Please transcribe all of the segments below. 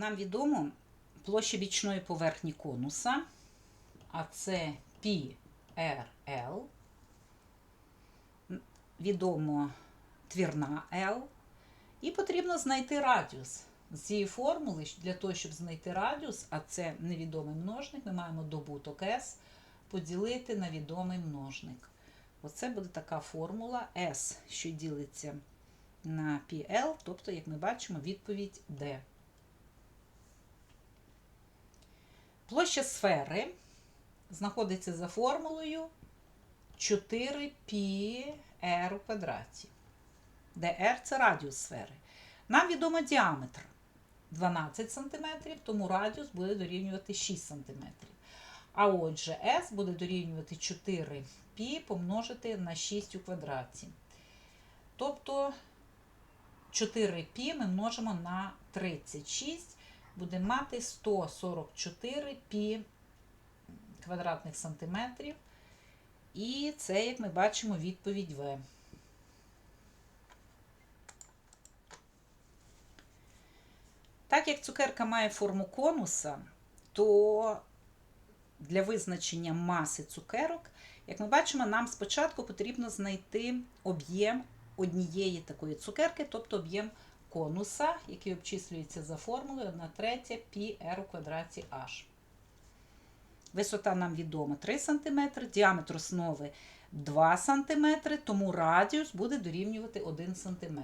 Нам відомо площа бічної поверхні конуса, а це PRL. Відомо твірна L. І потрібно знайти радіус. З цієї формули, для того, щоб знайти радіус, а це невідомий множник, ми маємо добуток S поділити на відомий множник. Оце буде така формула S, що ділиться на PL, тобто, як ми бачимо, відповідь D. Площа сфери знаходиться за формулою 4πr у квадраті, де r це радіус сфери. Нам відомо діаметр 12 см, тому радіус буде дорівнювати 6 см. А отже, S буде дорівнювати 4π помножити на 6 у квадраті. Тобто 4π ми множимо на 36, буде мати 144 π квадратних сантиметрів. І це, як ми бачимо, відповідь В. Так як цукерка має форму конуса, то для визначення маси цукерок, як ми бачимо, нам спочатку потрібно знайти об'єм однієї такої цукерки, тобто об'єм конуса, який обчислюється за формулою 1 третя πr у квадраті h. Висота нам відома 3 см, діаметр основи 2 см, тому радіус буде дорівнювати 1 см.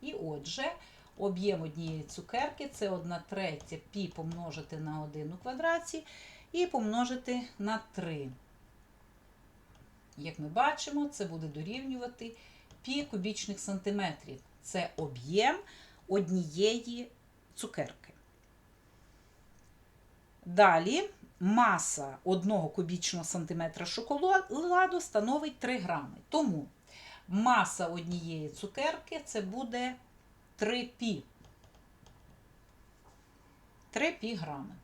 І отже, об'єм однієї цукерки це 1 третя пі помножити на 1 у квадраті і помножити на 3. Як ми бачимо, це буде дорівнювати пі кубічних сантиметрів. Це об'єм однієї цукерки. Далі маса 1 кубічного сантиметра шоколаду становить 3 грами. Тому маса однієї цукерки це буде 3 пі. 3 пі грами.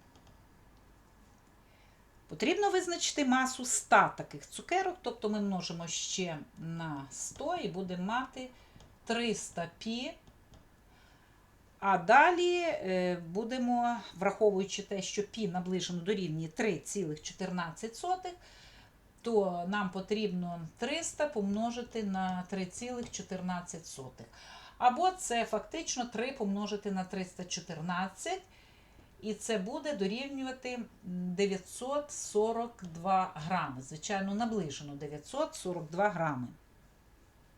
Потрібно визначити масу 100 таких цукерок, тобто ми множимо ще на 100 і будемо мати 300 пі. А далі е, будемо, враховуючи те, що пі наближено до рівні 3,14, то нам потрібно 300 помножити на 3,14. Або це фактично 3 помножити на 314. І це буде дорівнювати 942 грами. Звичайно, наближено 942 грами.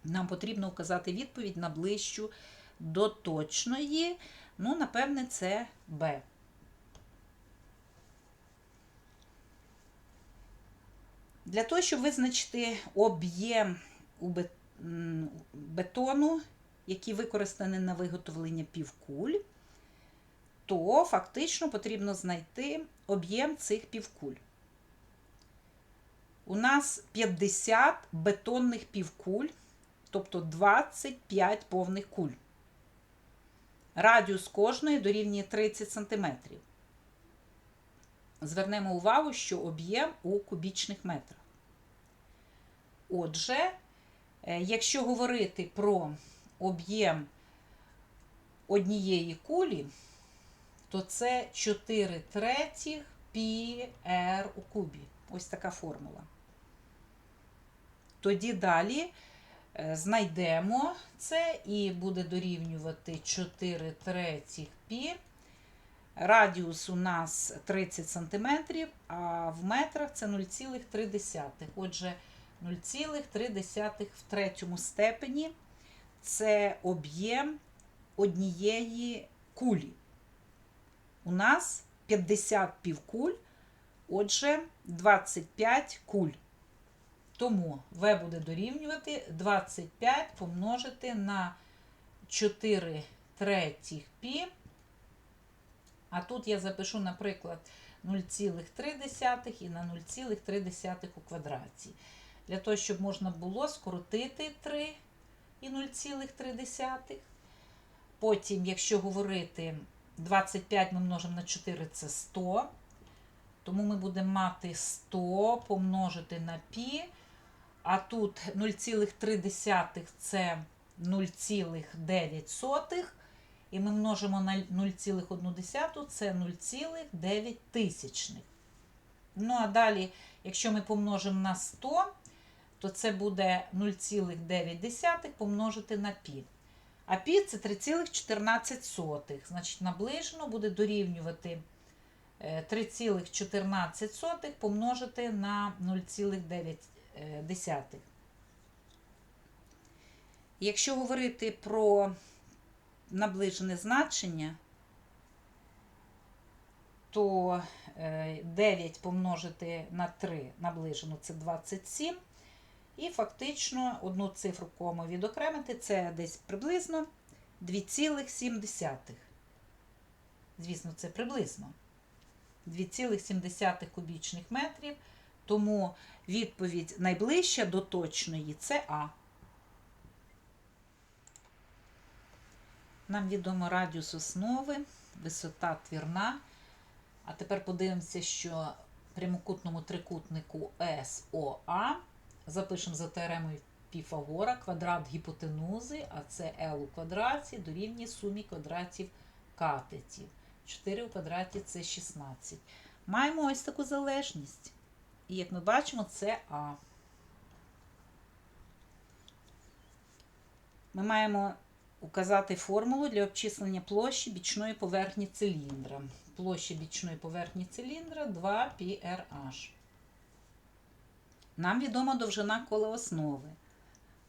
Нам потрібно вказати відповідь на ближчу до точної. Ну, напевне, це Б. Для того, щоб визначити об'єм бетону, який використаний на виготовлення півкуль, то фактично потрібно знайти об'єм цих півкуль. У нас 50 бетонних півкуль, тобто 25 повних куль. Радіус кожної дорівнює 30 см. Звернемо увагу, що об'єм у кубічних метрах. Отже, якщо говорити про об'єм однієї кулі, то це 4 третіх πr у кубі. Ось така формула. Тоді далі знайдемо це і буде дорівнювати 4 третіх пі. Радіус у нас 30 см, а в метрах це 0,3. Отже, 0,3 в третьому степені це об'єм однієї кулі. У нас 50 півкуль, отже, 25 куль. Тому В буде дорівнювати 25 помножити на 4 третіх пі. А тут я запишу, наприклад, 0,3 і на 0,3 у квадраті. Для того, щоб можна було скоротити 3 і 0,3. Потім, якщо говорити 25 ми множимо на 4 це 100. Тому ми будемо мати 100 помножити на пі. А тут 0,3 це 0,9. і ми множимо на 0,1, це 0,9 тисячних. Ну, а далі, якщо ми помножимо на 100, то це буде 0,9 помножити на пі. А пі це 3,14. Значить, наближено буде дорівнювати е, 3,14 помножити на 0,9. Якщо говорити про наближене значення, то е, 9 помножити на 3 наближено це 27. І фактично одну цифру кому відокремити це десь приблизно 2,7. Звісно, це приблизно 2,7 кубічних метрів. Тому відповідь найближча до точної це А. Нам відомо радіус основи, висота твірна. А тепер подивимося, що прямокутному трикутнику СОА запишемо за теоремою Піфагора квадрат гіпотенузи, а це L у квадраті дорівнює сумі квадратів катетів. 4 у квадраті це 16. Маємо ось таку залежність. І як ми бачимо, це А. Ми маємо указати формулу для обчислення площі бічної поверхні циліндра. Площа бічної поверхні циліндра 2πrh. Нам відома довжина кола основи.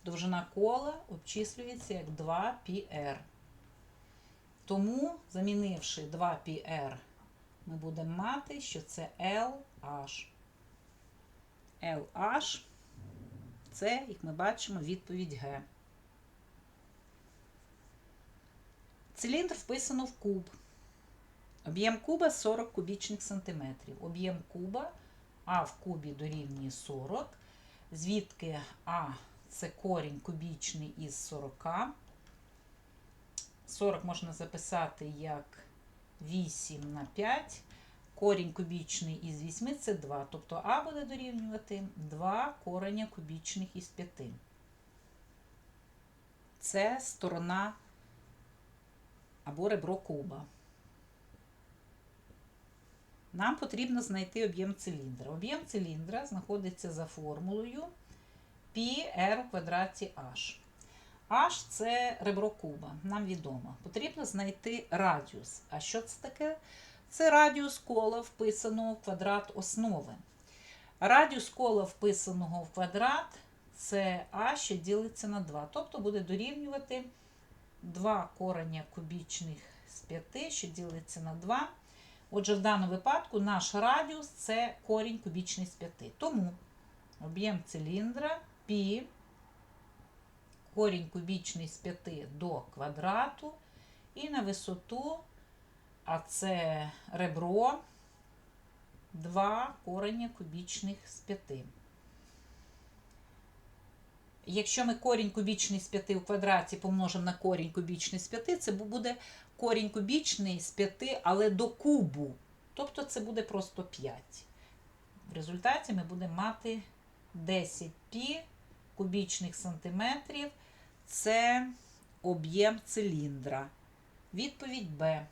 Довжина кола обчислюється як 2πr. Тому, замінивши 2πr, ми будемо мати, що це LH. LH це, як ми бачимо, відповідь Г. Циліндр вписано в куб. Об'єм куба 40 кубічних сантиметрів. Об'єм куба А в кубі дорівнює 40, звідки А це корінь кубічний із 40. 40 можна записати як 8 на 5. Корінь кубічний із 8 це 2. Тобто А буде дорівнювати 2 кореня кубічних із 5. Це сторона або ребро куба. Нам потрібно знайти об'єм циліндра. Об'єм циліндра знаходиться за формулою πr квадраті h. H – це ребро куба, нам відомо. Потрібно знайти радіус. А що це таке? Це радіус кола, вписаного в квадрат основи. Радіус кола, вписаного в квадрат, це А, що ділиться на 2. Тобто буде дорівнювати 2 кореня кубічних з 5, що ділиться на 2. Отже, в даному випадку наш радіус це корінь кубічний з 5. Тому об'єм циліндра π корінь кубічний з 5 до квадрату і на висоту, а це ребро 2 корення кубічних з 5. Якщо ми корінь кубічний з 5 у квадраті помножимо на корінь кубічний з 5, це буде корінь кубічний з 5, але до кубу. Тобто це буде просто 5. В результаті ми будемо мати 10 пі кубічних сантиметрів. Це об'єм циліндра. Відповідь Б.